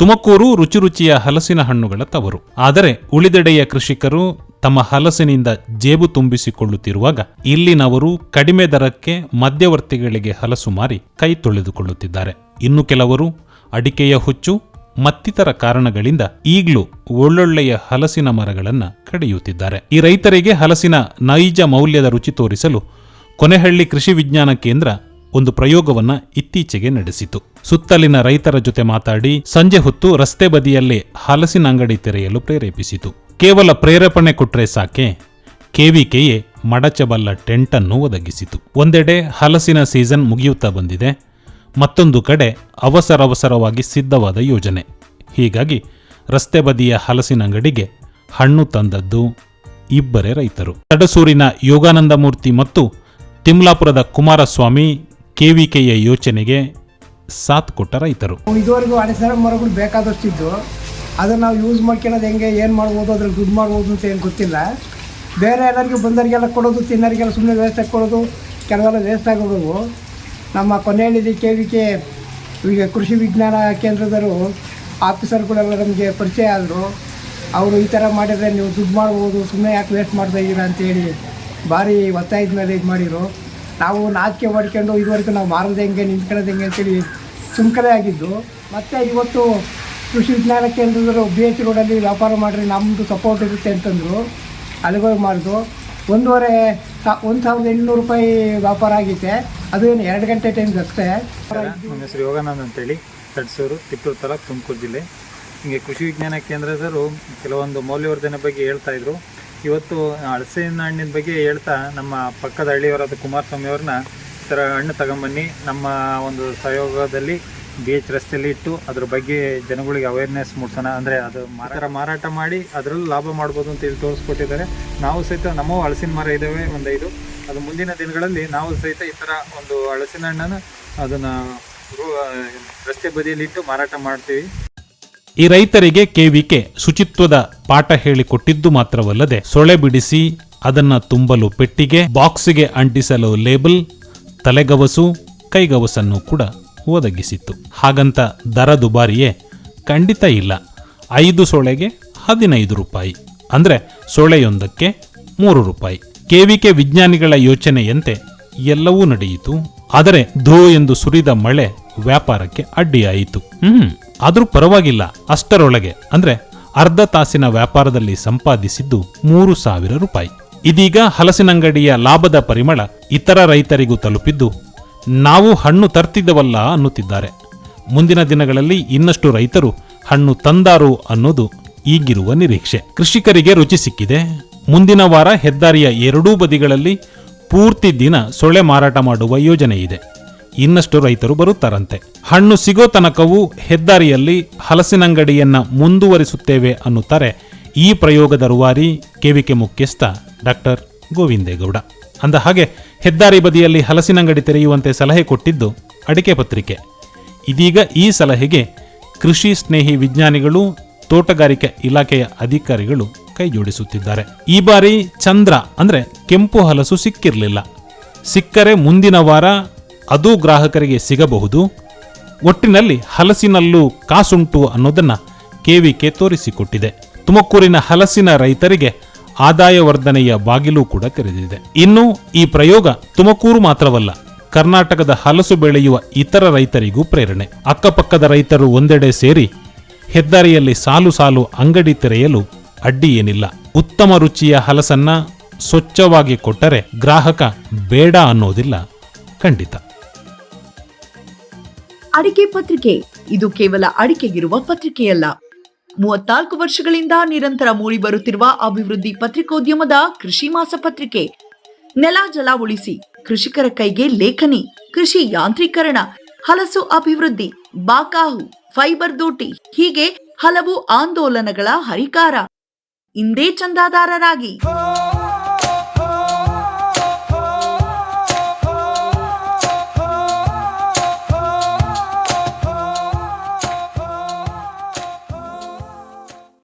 ತುಮಕೂರು ರುಚಿ ರುಚಿಯ ಹಲಸಿನ ಹಣ್ಣುಗಳ ತವರು. ಆದರೆ ಉಳಿದೆಡೆಯ ಕೃಷಿಕರು ತಮ್ಮ ಹಲಸಿನಿಂದ ಜೇಬು ತುಂಬಿಸಿಕೊಳ್ಳುತ್ತಿರುವಾಗ ಇಲ್ಲಿನವರು ಕಡಿಮೆ ದರಕ್ಕೆ ಮಧ್ಯವರ್ತಿಗಳಿಗೆ ಹಲಸು ಮಾರಿ ಕೈ ತೊಳೆದುಕೊಳ್ಳುತ್ತಿದ್ದಾರೆ. ಇನ್ನು ಕೆಲವರು ಅಡಿಕೆಯ ಹುಚ್ಚು, ಮತ್ತಿತರ ಕಾರಣಗಳಿಂದ ಈಗಲೂ ಒಳ್ಳೊಳ್ಳೆಯ ಹಲಸಿನ ಮರಗಳನ್ನು ಕಡಿಯುತ್ತಿದ್ದಾರೆ. ಈ ರೈತರಿಗೆ ಹಲಸಿನ ನೈಜ ಮೌಲ್ಯದ ರುಚಿ ತೋರಿಸಲು ಕೊನೆಹಳ್ಳಿ ಕೃಷಿ ವಿಜ್ಞಾನ ಕೇಂದ್ರ ಒಂದು ಪ್ರಯೋಗವನ್ನ ಇತ್ತೀಚೆಗೆ ನಡೆಸಿತು. ಸುತ್ತಲಿನ ರೈತರ ಜೊತೆ ಮಾತಾಡಿ ಸಂಜೆ ಹೊತ್ತು ರಸ್ತೆ ಬದಿಯಲ್ಲೇ ಹಲಸಿನ ಅಂಗಡಿ ತೆರೆಯಲು ಪ್ರೇರೇಪಿಸಿತು. ಕೇವಲ ಪ್ರೇರೇಪಣೆ ಕೊಟ್ರೆ ಸಾಕೆ? ಕೆವಿಕೆಯೇ ಮಡಚಬಲ್ಲ ಟೆಂಟ್ ಅನ್ನು ಒದಗಿಸಿತು. ಒಂದೆಡೆ ಹಲಸಿನ ಸೀಸನ್ ಮುಗಿಯುತ್ತಾ ಬಂದಿದೆ. ಮತ್ತೊಂದು ಕಡೆ ಅವಸರವಸರವಾಗಿ ಸಿದ್ಧವಾದ ಯೋಜನೆ. ಹೀಗಾಗಿ ರಸ್ತೆ ಬದಿಯ ಹಲಸಿನ ಅಂಗಡಿಗೆ ಹಣ್ಣು ತಂದದ್ದು ಇಬ್ಬರೇ ರೈತರು. ತಡಸೂರಿನ ಯೋಗಾನಂದ ಮೂರ್ತಿ ಮತ್ತು ತಿಮ್ಲಾಪುರದ ಕುಮಾರಸ್ವಾಮಿ ಕೆವಿಕೆಯ ಯೋಚನೆಗೆ ಸಾಥ್ ಕೊಟ್ಟ ರೈತರು ಇದುವರೆಗೂ ಹಳಸಿನ ಮರಗಳು ಬೇಕಾದಷ್ಟಿದ್ದು, ಅದನ್ನು ನಾವು ಯೂಸ್ ಮಾಡ್ಕೊಳ್ಳೋದು ಹೆಂಗೆ, ಏನು ಮಾಡ್ಬೋದು, ಅದ್ರಲ್ಲಿ ದುಡ್ಡು ಮಾಡ್ಬೋದು ಅಂತ ಏನು ಗೊತ್ತಿಲ್ಲ. ಬೇರೆ ಎಲ್ಲರಿಗೂ ಬಂದವರಿಗೆಲ್ಲ ಕೊಡೋದು, ತಿನ್ನೋರಿಗೆಲ್ಲ ಸುಮ್ಮನೆ ವೇಸ್ಟ್ ಆಗಿ ಕೊಡೋದು, ಕೆಲವೆಲ್ಲ ವೇಸ್ಟ್ ಆಗೋದು ನಮ್ಮ ಕೊನೆಯಲ್ಲಿ ಕೆ ವಿ ಕೆ ಈಗ ಕೃಷಿ ವಿಜ್ಞಾನ ಕೇಂದ್ರದವರು ಆಫೀಸರ್ಗಳೆಲ್ಲ ನಮಗೆ ಪರಿಚಯ ಆದರು. ಅವರು ಈ ಥರ ಮಾಡಿದರೆ ನೀವು ದುಡ್ಡು ಮಾಡ್ಬೋದು ಸುಮ್ಮನೆ ಯಾಕೆ ವೇಸ್ಟ್ ಮಾಡ್ತಾ ಇದ್ದೀರಾ ಅಂತೇಳಿ ಭಾರಿ ಒತ್ತಾಯದ ಮೇಲೆ ಇದು ಮಾಡಿದರು. ನಾವು ನಾಚಿಕೆ ಮಾಡ್ಕೊಂಡು ಇದುವರೆಗೂ ನಾವು ಮಾರೋದು ಹೆಂಗೆ, ನಿಂತ್ಕೊಳ್ಳೋದು ಹೆಂಗೆ ಅಂತೇಳಿ ಸುಮ್ಕರೆ ಆಗಿದ್ದು. ಮತ್ತು ಇವತ್ತು ಕೃಷಿ ವಿಜ್ಞಾನ ಕೇಂದ್ರದವರು ಬಿ ಎಚ್ ರೋಡಲ್ಲಿ ವ್ಯಾಪಾರ ಮಾಡಿರಿ ನಮ್ಮದು ಸಪೋರ್ಟ್ ಇರುತ್ತೆ ಅಂತಂದರು. ಅಲ್ಲಿಗೋಗಿ ಮಾಡಿದ್ರು ಒಂದೂವರೆ ಸಾ, ಒಂದು ಸಾವಿರದ ಎಂಟುನೂರು ರೂಪಾಯಿ ವ್ಯಾಪಾರ ಆಗೈತೆ. ಅದು ಏನು ಎರಡು ಗಂಟೆ ಟೈಮ್ಗೆ ಅಷ್ಟೇ. ನನ್ನ ಹೆಸರು ಯೋಗಾನಂದ್ ಅಂತೇಳಿ. ತಡ್ಸೂರು ತಿಪ್ಪೂರು ತಾಲೂಕು ತುಮಕೂರು ಜಿಲ್ಲೆ. ಹಿಂಗೆ ಕೃಷಿ ವಿಜ್ಞಾನ ಕೇಂದ್ರದವರು ಕೆಲವೊಂದು ಮೌಲ್ಯವರ್ಧನೆ ಬಗ್ಗೆ ಹೇಳ್ತಾ ಇದ್ರು. ಇವತ್ತು ಹಲಸಿನ ಹಣ್ಣಿನ ಬಗ್ಗೆ ಹೇಳ್ತಾ ನಮ್ಮ ಪಕ್ಕದ ಹಳ್ಳಿಯವರಾದ ಕುಮಾರಸ್ವಾಮಿ ಅವ್ರನ್ನ ಈ ಥರ ಹಣ್ಣು ತಗೊಂಬನ್ನಿ. ನಮ್ಮ ಒಂದು ಸಹಯೋಗದಲ್ಲಿ ಬಿ ಎಚ್ ರಸ್ತೆಯಲ್ಲಿ ಇಟ್ಟು ಅದ್ರ ಬಗ್ಗೆ ಜನಗಳಿಗೆ ಅವೇರ್ನೆಸ್ ಮೂಡಿಸೋಣ. ಅಂದರೆ ಅದು ಮಾರಾಟ ಮಾರಾಟ ಮಾಡಿ ಅದರಲ್ಲೂ ಲಾಭ ಮಾಡ್ಬೋದು ಅಂತ ಇಲ್ಲಿ ತೋರಿಸ್ಕೊಟ್ಟಿದ್ದಾರೆ. ನಾವು ಸಹಿತ ನಮ್ಮ ಹಳಸಿನ ಮರ ಇದ್ದಾವೆ ಒಂದೈದು. ಅದು ಮುಂದಿನ ದಿನಗಳಲ್ಲಿ ನಾವು ಸಹಿತ ಈ ಥರ ಒಂದು ಹಳಸಿನ ಹಣ್ಣನ್ನು ಅದನ್ನು ರಸ್ತೆ ಬದಿಯಲ್ಲಿಟ್ಟು ಮಾರಾಟ ಮಾಡ್ತೀವಿ. ಈ ರೈತರಿಗೆ ಕೆವಿಕೆ ಶುಚಿತ್ವದ ಪಾಠ ಹೇಳಿಕೊಟ್ಟಿದ್ದು ಮಾತ್ರವಲ್ಲದೆ ಸೊಳೆ ಬಿಡಿಸಿ ಅದನ್ನ ತುಂಬಲು ಪೆಟ್ಟಿಗೆ ಬಾಕ್ಸ್ಗೆ ಅಂಟಿಸಲು ಲೇಬಲ್ ತಲೆಗವಸು, ಕೈಗವಸನ್ನು ಕೂಡ ಒದಗಿಸಿತ್ತು. ಹಾಗಂತ ದರ ದುಬಾರಿಯೇ ಖಂಡಿತ ಇಲ್ಲ. ಐದು ಸೊಳೆಗೆ ಹದಿನೈದು ರೂಪಾಯಿ. ಅಂದರೆ ಸೊಳೆಯೊಂದಕ್ಕೆ ಮೂರು ರೂಪಾಯಿ. ಕೆವಿಕೆ ವಿಜ್ಞಾನಿಗಳ ಯೋಚನೆಯಂತೆ ಎಲ್ಲವೂ ನಡೆಯಿತು. ಆದರೆ ಧೋ ಎಂದು ಸುರಿದ ಮಳೆ ವ್ಯಾಪಾರಕ್ಕೆ ಅಡ್ಡಿಯಾಯಿತು. ಹ್ಮ್. ಆದ್ರೂ ಪರವಾಗಿಲ್ಲ ಅಷ್ಟರೊಳಗೆ. ಅಂದ್ರೆ ಅರ್ಧ ತಾಸಿನ ವ್ಯಾಪಾರದಲ್ಲಿ ಸಂಪಾದಿಸಿದ್ದು ಮೂರು ಸಾವಿರ ರೂಪಾಯಿ. ಇದೀಗ ಹಲಸಿನಂಗಡಿಯ ಲಾಭದ ಪರಿಮಳ ಇತರ ರೈತರಿಗೂ ತಲುಪಿದ್ದು, ನಾವು ಹಣ್ಣು ತರ್ತಿದ್ದವಲ್ಲ ಅನ್ನುತ್ತಿದ್ದಾರೆ. ಮುಂದಿನ ದಿನಗಳಲ್ಲಿ ಇನ್ನಷ್ಟು ರೈತರು ಹಣ್ಣು ತಂದಾರು ಅನ್ನೋದು ಈಗಿರುವ ನಿರೀಕ್ಷೆ. ಕೃಷಿಕರಿಗೆ ರುಚಿ ಸಿಕ್ಕಿದೆ. ಮುಂದಿನ ವಾರ ಹೆದ್ದಾರಿಯ ಎರಡೂ ಬದಿಗಳಲ್ಲಿ ಪೂರ್ತಿ ದಿನ ಸೊಳ್ಳೆ ಮಾರಾಟ ಮಾಡುವ ಯೋಜನೆ ಇದೆ. ಇನ್ನಷ್ಟು ರೈತರು ಬರುತ್ತಾರಂತೆ. ಹಣ್ಣು ಸಿಗೋ ತನಕವೂ ಹೆದ್ದಾರಿಯಲ್ಲಿ ಹಲಸಿನಂಗಡಿಯನ್ನ ಮುಂದುವರಿಸುತ್ತೇವೆ ಅನ್ನುತ್ತಾರೆ ಈ ಪ್ರಯೋಗದ ರೂವಾರಿ ಕೆವಿಕೆ ಮುಖ್ಯಸ್ಥ ಡಾಕ್ಟರ್ ಗೋವಿಂದೇಗೌಡ. ಅಂದ ಹಾಗೆ ಹೆದ್ದಾರಿ ಬದಿಯಲ್ಲಿ ಹಲಸಿನಂಗಡಿ ತೆರೆಯುವಂತೆ ಸಲಹೆ ಕೊಟ್ಟಿದ್ದು ಅಡಿಕೆ ಪತ್ರಿಕೆ. ಇದೀಗ ಈ ಸಲಹೆಗೆ ಕೃಷಿ ಸ್ನೇಹಿ ವಿಜ್ಞಾನಿಗಳು, ತೋಟಗಾರಿಕೆ ಇಲಾಖೆಯ ಅಧಿಕಾರಿಗಳು ಕೈಜೋಡಿಸುತ್ತಿದ್ದಾರೆ ಈ ಬಾರಿ ಚಂದ್ರ ಅಂದ್ರೆ ಕೆಂಪು ಹಲಸು ಸಿಕ್ಕಿರಲಿಲ್ಲ. ಸಿಕ್ಕರೆ ಮುಂದಿನ ವಾರ ಅದು ಗ್ರಾಹಕರಿಗೆ ಸಿಗಬಹುದು. ಒಟ್ಟಿನಲ್ಲಿ ಹಲಸಿನಲ್ಲೂ ಕಾಸುಂಟು ಅನ್ನೋದನ್ನು ಕೆವಿಕೆ ತೋರಿಸಿಕೊಟ್ಟಿದೆ. ತುಮಕೂರಿನ ಹಲಸಿನ ರೈತರಿಗೆ ಆದಾಯ ವರ್ಧನೆಯ ಬಾಗಿಲು ಕೂಡ ತೆರೆದಿದೆ. ಇನ್ನು ಈ ಪ್ರಯೋಗ ತುಮಕೂರು ಮಾತ್ರವಲ್ಲ, ಕರ್ನಾಟಕದ ಹಲಸು ಬೆಳೆಯುವ ಇತರ ರೈತರಿಗೂ ಪ್ರೇರಣೆ. ಅಕ್ಕಪಕ್ಕದ ರೈತರು ಒಂದೆಡೆ ಸೇರಿ ಹೆದ್ದಾರಿಯಲ್ಲಿ ಸಾಲು ಸಾಲು ಅಂಗಡಿ ತೆರೆಯಲು ಅಡ್ಡಿ ಏನಿಲ್ಲ. ಉತ್ತಮ ರುಚಿಯ ಹಲಸನ್ನ ಸ್ವಚ್ಛವಾಗಿ ಕೊಟ್ಟರೆ ಗ್ರಾಹಕ ಬೇಡ ಅನ್ನೋದಿಲ್ಲ ಖಂಡಿತ. ಅಡಿಕೆ ಪತ್ರಿಕೆ. ಇದು ಕೇವಲ ಅಡಿಕೆಗಿರುವ ಪತ್ರಿಕೆಯಲ್ಲ. ಮೂವತ್ನಾಲ್ಕು ವರ್ಷಗಳಿಂದ ನಿರಂತರ ಮೂಡಿ ಬರುತ್ತಿರುವ ಅಭಿವೃದ್ಧಿ ಪತ್ರಿಕೋದ್ಯಮದ ಕೃಷಿ ಮಾಸ ಪತ್ರಿಕೆ. ನೆಲ ಜಲ ಉಳಿಸಿ, ಕೃಷಿಕರ ಕೈಗೆ ಲೇಖನಿ, ಕೃಷಿ ಯಾಂತ್ರೀಕರಣ, ಹಲಸು ಅಭಿವೃದ್ಧಿ, ಬಾಕಾಹು, ಫೈಬರ್ ದೋಟಿ, ಹೀಗೆ ಹಲವು ಆಂದೋಲನಗಳ ಹರಿಕಾರ. ಇಂದೇ ಚಂದಾದಾರರಾಗಿ.